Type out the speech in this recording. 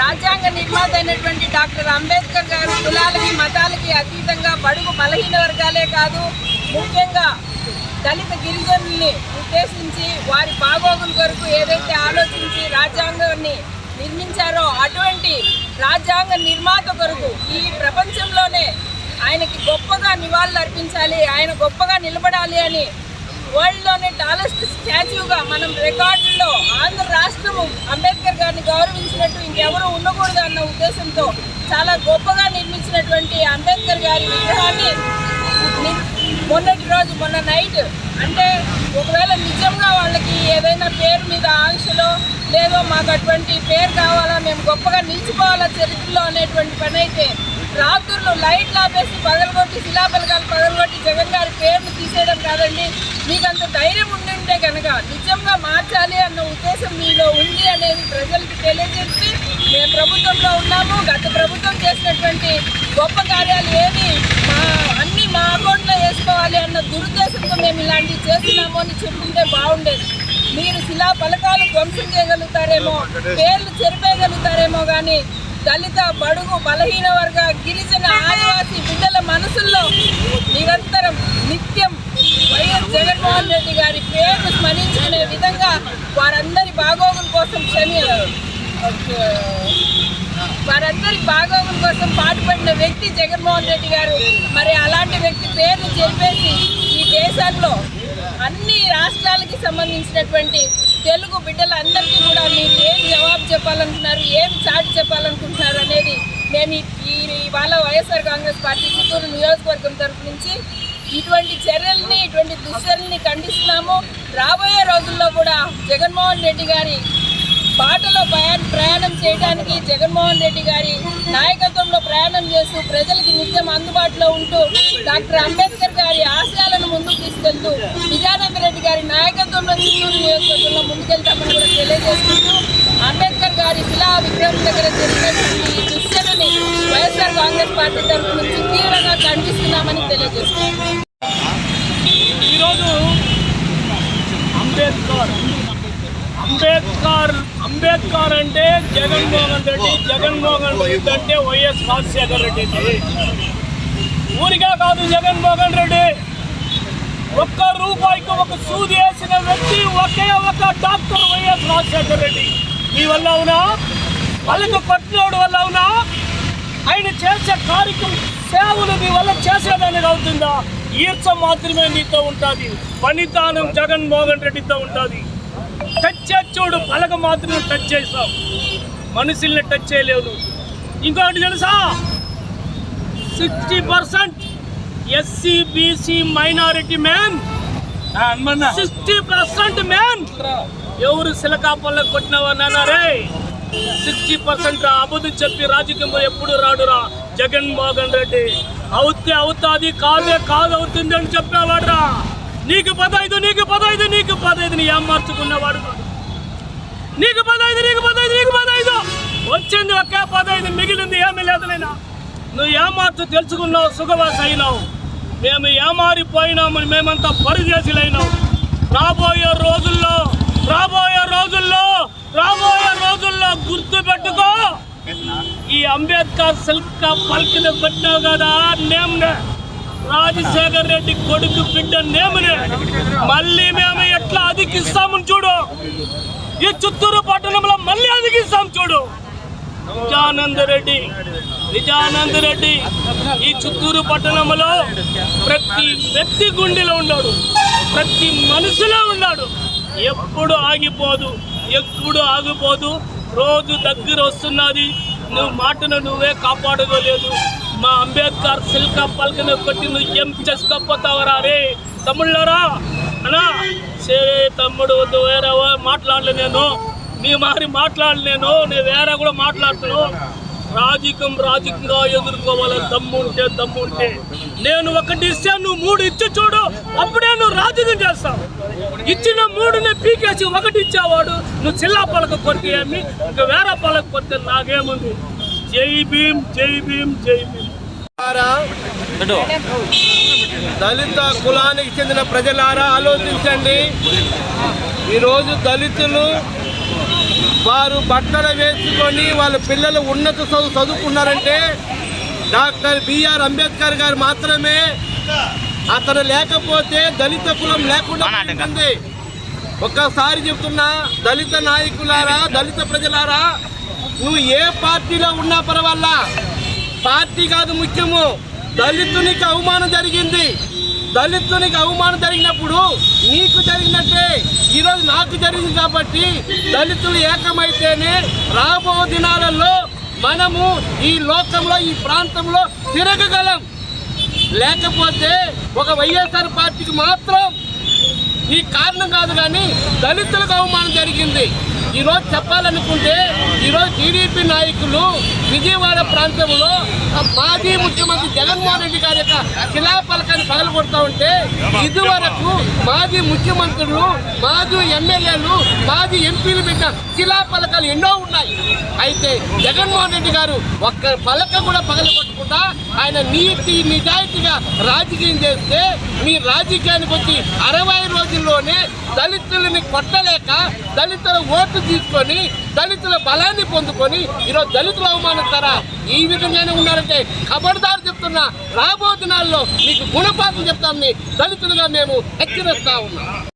రాజ్యాంగ నిర్మాత అయినటువంటి డాక్టర్ అంబేద్కర్ గారు కులాలకి మతాలకి అతీతంగా బడుగు బలహీన వర్గాలే కాదు ముఖ్యంగా దళిత గిరిజనుల్ని ఉద్దేశించి వారి బాగోగుల కొరకు ఏదైతే ఆలోచించి రాజ్యాంగాన్ని నిర్మించారో అటువంటి రాజ్యాంగ నిర్మాత కొరకు ఈ ప్రపంచంలోనే ఆయనకి గొప్పగా నివాళులు అర్పించాలి ఆయన గొప్పగా నిలబడాలి అని వరల్డ్లోనే టాలెస్ట్ స్టాచ్యూగా మనం రికార్డుల్లో ఆంధ్ర రాష్ట్రము అంబేద్కర్ గారిని గౌరవించినట్టు ఇంకెవరు ఉండకూడదు అన్న ఉద్దేశంతో చాలా గొప్పగా నిర్మించినటువంటి అంబేద్కర్ గారి విగ్రహాన్ని మొన్నటి రోజు మొన్న నైట్ అంటే ఒకవేళ నిజంగా వాళ్ళకి ఏదైనా పేరు మీద ఆంక్షలో లేదో మాకు అటువంటి పేరు కావాలా మేము గొప్పగా నిలిచిపోవాలా చరిత్రలో అనేటువంటి పని అయితే లైట్లు ఆపేసి పగలగొట్టి శిలాపలకాలు పగలగొట్టి జగన్ గారి పేరును తీసేయడం కాదండి. మీకు అంత ధైర్యం ఉండింటే కనుక నిజంగా మార్చాలి అన్న ఉద్దేశం మీలో ఉంది అనేది ప్రజలకు తెలియజేసి మేము ప్రభుత్వంలో ఉన్నాము. గత ప్రభుత్వం చేసినటువంటి గొప్ప కార్యాలు ఏమి మా అన్ని మా అకౌంట్లో వేసుకోవాలి అన్న దురుద్దేశంతో మేము ఇలాంటివి చేస్తున్నాము అని చెప్పుకుంటే బాగుండేది. మీరు శిలా పలకాలు ధ్వంసం చేయగలుగుతారేమో పేర్లు చెరిపేయగలుగుతారేమో కానీ దళిత బడుగు బలహీన వర్గ గిరిజన ఆదివాసి బిడ్డల మనసుల్లో నిరంతరం నిత్యం వైఎస్ జగన్మోహన్ రెడ్డి గారి పేరును స్మరించుకునే విధంగా వారందరి బాగోగుల కోసం క్షమి వారందరి బాగోగుల కోసం పాటుపడిన వ్యక్తి జగన్మోహన్ రెడ్డి గారు. మరి అలాంటి వ్యక్తి పేరును చెప్పేసి ఈ దేశంలో అన్ని రాష్ట్ర సంబంధించినటువంటి తెలుగు బిడ్డలందరికీ కూడా మీరు ఏం జవాబు చెప్పాలనుకుంటున్నారు ఏం చాటి చెప్పాలనుకుంటున్నారు అనేది మేము ఈ ఇవాళ వైఎస్ఆర్ కాంగ్రెస్ పార్టీ చిత్తూరు నియోజకవర్గం తరఫు నుంచి ఇటువంటి చర్యల్ని ఇటువంటి దుశ్చర్యల్ని ఖండిస్తున్నాము. రాబోయే రోజుల్లో కూడా జగన్మోహన్ రెడ్డి గారి బాటలో ప్రయాణ ప్రయాణం చేయడానికి జగన్మోహన్ రెడ్డి గారి నాయకత్వంలో ప్రయాణం చేస్తూ ప్రజలకి నిత్యం అందుబాటులో ఉంటూ డాక్టర్ అంబేద్కర్ గారి ఆశయాలను ముందుకు తీసుకెళ్తూ విజయానంద రెడ్డి గారి నాయకత్వంలో చిత్తూరు నియోజకవర్గంలో ముందుకెళ్తామని కూడా తెలియజేసుకుంటూ అంబేద్కర్ గారి శిలా విగ్రహం దగ్గర జరిగినటువంటి ఈ దుశ్చర్యని వైఎస్ఆర్ కాంగ్రెస్ పార్టీ తరఫు నుంచి తీవ్రంగా ఖండిస్తున్నామని తెలియజేస్తున్నాం. ఈరోజు అంబేద్కర్ అంబేద్కర్ అంబేద్కర్ అంటే జగన్మోహన్ రెడ్డి జగన్మోహన్ రెడ్డి అంటే వైఎస్ రాజశేఖర్ రెడ్డి. ఊరిగా కాదు జగన్మోహన్ రెడ్డి. ఒక్క రూపాయికి ఒక సూది వేసిన వ్యక్తి ఒకే ఒక డాక్టర్ వైఎస్ రాజశేఖర రెడ్డి. మీ వల్ల అవునా? వాళ్ళకు పట్టినోడు వల్ల అవునా? ఆయన చేసే కార్యక్రమం సేవలు నీ వల్ల చేసేదానికి అవుతుందా? ఈర్చ మాత్రమే నీతో ఉంటుంది. పనితానం జగన్మోహన్ రెడ్డితో ఉంటుంది. టచ్ చేసి చూడు పలక మాత్రమే టచ్ చేసావు మనుషుల్ని టచ్ చేయలేవు ఇంకొకటి తెలుసా? Sixty percent SC BC minority man sixty percent man ఎవరు సిలకా పళ్ళ కొట్టినవన్నారే సిక్స్టీ పర్సెంట్ అబద్ధం చెప్పి రాజకీయంలో ఎప్పుడు రాడురా? జగన్మోహన్ రెడ్డి. అవుతే అవుతాది కాదే కాదు అవుతుంది అని చెప్పేవాడురా. నీకు పదైదు నీకు పదైదు నీకు పదైదు నీ మార్చుకున్నవాడు నీకు పదైదు నీకు పదైదు నీకు పదైదు. వచ్చింది ఒకే పదైదు మిగిలింది ఏమీ లేదు నువ్వు ఏమార్చు తెలుసుకున్నావు సుఖవాస అయినావు మేము ఏమారిపోయినామని మేమంతా పరిదేశులైనాం రాబోయే రోజుల్లో రాబోయే రోజుల్లో రాబోయే రోజుల్లో గుర్తు పెట్టుకో. ఈ అంబేద్కర్ సిల్క్ పలికిన పెట్టావు కదా నేమ్నే. రాజశేఖర్ రెడ్డి కొడుకు బిడ్డ నేమని మళ్ళీ మేము ఎట్లా అధికిస్తామని చూడు? ఈ చిత్తూరు పట్టణంలో మళ్ళీ అధికిస్తాం చూడు. నిజానంద రెడ్డి నిజానంద రెడ్డి ఈ చిత్తూరు పట్టణంలో ప్రతి వ్యక్తి గుండెలో ఉన్నాడు. ప్రతి మనసులో ఉన్నాడు. ఎప్పుడు ఆగిపోదు ఎప్పుడు ఆగిపోదు. రోజు దగ్గర వస్తున్నది నువ్వు మాటను నువ్వే కాపాడుకోలేదు. మా అంబేద్కర్ సిల్క పలకను కొట్టి నువ్వు ఏం చేసుకోపోతావరా రే? తమ్ముళ్ళరా? అనా సరే తమ్ముడు వద్దు వేరే మాట్లాడలే నేను. నీ మారి మాట్లాడలేను నేను వేరే కూడా మాట్లాడుతున్నాను రాజకీయం రాజకీయంగా ఎదుర్కోవాలి దమ్ము ఉంటే దమ్ము ఉంటే నేను ఒకటి ఇస్తే నువ్వు మూడు ఇచ్చి చూడు అప్పుడే నువ్వు రాజకీయం చేస్తావు. ఇచ్చిన మూడుని పీకేసి ఒకటి ఇచ్చేవాడు నువ్వు చిల్లా పలక కొరికి ఏమి? ఇంకా వేరే పలక కొరితే నాకేముంది? జై భీమ్ జై భీమ్ జై భీమ్. ద్వారా దళిత కులానికి చెందిన ప్రజలారా ఆలోచించండి. ఈరోజు దళితులు వారు బట్టలు వేసుకొని వాళ్ళ పిల్లలు ఉన్నత చదువు చదువుకున్నారంటే డాక్టర్ బిఆర్ అంబేద్కర్ గారు మాత్రమే అతను లేకపోతే దళిత కులం లేకుండా ఉంటుంది ఒక్కసారి చెప్తున్నా దళిత నాయకులారా దళిత ప్రజలారా నువ్వు ఏ పార్టీలో ఉన్నా పర్వాలా? పార్టీ కాదు ముఖ్యము. దళితునికి అవమానం జరిగింది. దళితునికి అవమానం జరిగినప్పుడు నీకు జరిగినట్టే ఈరోజు నాకు జరిగింది కాబట్టి దళితులు ఏకమైతేనే రాబో దినాలలో మనము ఈ లోకంలో ఈ ప్రాంతంలో తిరగగలం. లేకపోతే ఒక వైఎస్ఆర్ పార్టీకి మాత్రం ఈ కారణం కాదు కానీ దళితులకు అవమానం జరిగింది. ఈరోజు చెప్పాలనుకుంటే ఈరోజు టీడీపీ నాయకులు విజయవాడ ప్రాంతంలో మాజీ ముఖ్యమంత్రి జగన్మోహన్ రెడ్డి గారి యొక్క శిలాఫలకాన్ని పగలగొడతా ఉంటే ఇదివరకు మాజీ ముఖ్యమంత్రులు మాజీ ఎమ్మెల్యేలు మాజీ ఎంపీలు పెట్టిన శిలాఫలకాలు ఎన్నో ఉన్నాయి. అయితే జగన్మోహన్ రెడ్డి గారు ఒక్క పలక కూడా పగలగొట్టకుండా ఆయన నీతి నిజాయితీగా రాజకీయం చేస్తే మీ రాజకీయానికి వచ్చి అరవై రోజుల్లోనే దళితులని కొట్టలేక దళితుల ఓటు తీసుకొని దళితుల బలాన్ని పొందుకొని ఈరోజు దళితులు అవమానిస్తారా ఈ విధంగానే ఉన్నారంటే ఖబర్దారు చెప్తున్నా రాబో దినాల్లో మీకు గుణపాఠం చెప్తామని దళితులుగా మేము హెచ్చరిస్తా ఉన్నాం.